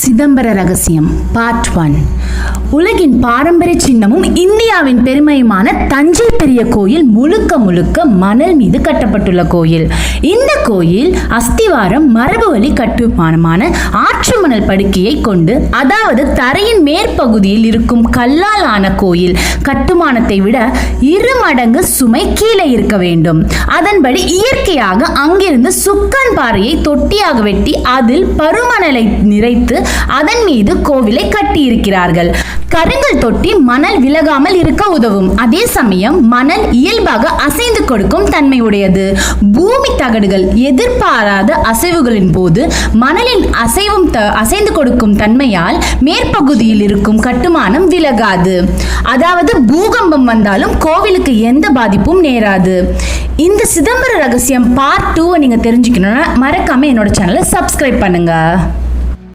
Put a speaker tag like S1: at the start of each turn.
S1: சிதம்பர ரகசியம் part one உலகின் பாரம்பரிய சின்னமும் இந்தியாவின் பெருமையுமான தஞ்சை பெரிய கோயில் முழுக்க முழுக்க மணல் மீது கட்டப்பட்டுள்ள கோயில். இந்த கோயில் அஸ்திவாரம் மரபு வழி கட்டுமானமான ஆற்று மணல் படுக்கையை கொண்டு அதாவது தரையின் மேற்பகுதியில் இருக்கும் கல்லால் ஆன கோயில் கட்டுமானத்தை விட இரு மடங்கு சுமை கீழே இருக்க வேண்டும். அதன்படி இயற்கையாக அங்கிருந்து சுக்கான் பாறையை தொட்டியாக வெட்டி அதில் பருமணலை நிறைத்து அதன் மீது கோவிலை கட்டியிருக்கிறார்கள். கருங்கல் தொட்டி மணல் விலகாமல் இருக்க உதவும். அதே சமயம் மணல் இயல்பாக அசைந்து கொடுக்கும் தன்மை உடையது பூமி தகடுகள் எதிர்பாராத அசைவுகளின் போது மணலின் அசைவும் த- அசைந்து கொடுக்கும் தன்மையால் மேற்பகுதியில் இருக்கும் கட்டுமானம் விலகாது. அதாவது பூகம்பம் வந்தாலும் கோவிலுக்கு எந்த பாதிப்பும் நேராது. இந்த சிதம்பர ரகசியம் பார்ட் டூவை நீங்கள் தெரிஞ்சுக்கணும்னா மறக்காமல் என்னோட சேனலை சப்ஸ்கிரைப் பண்ணுங்கள்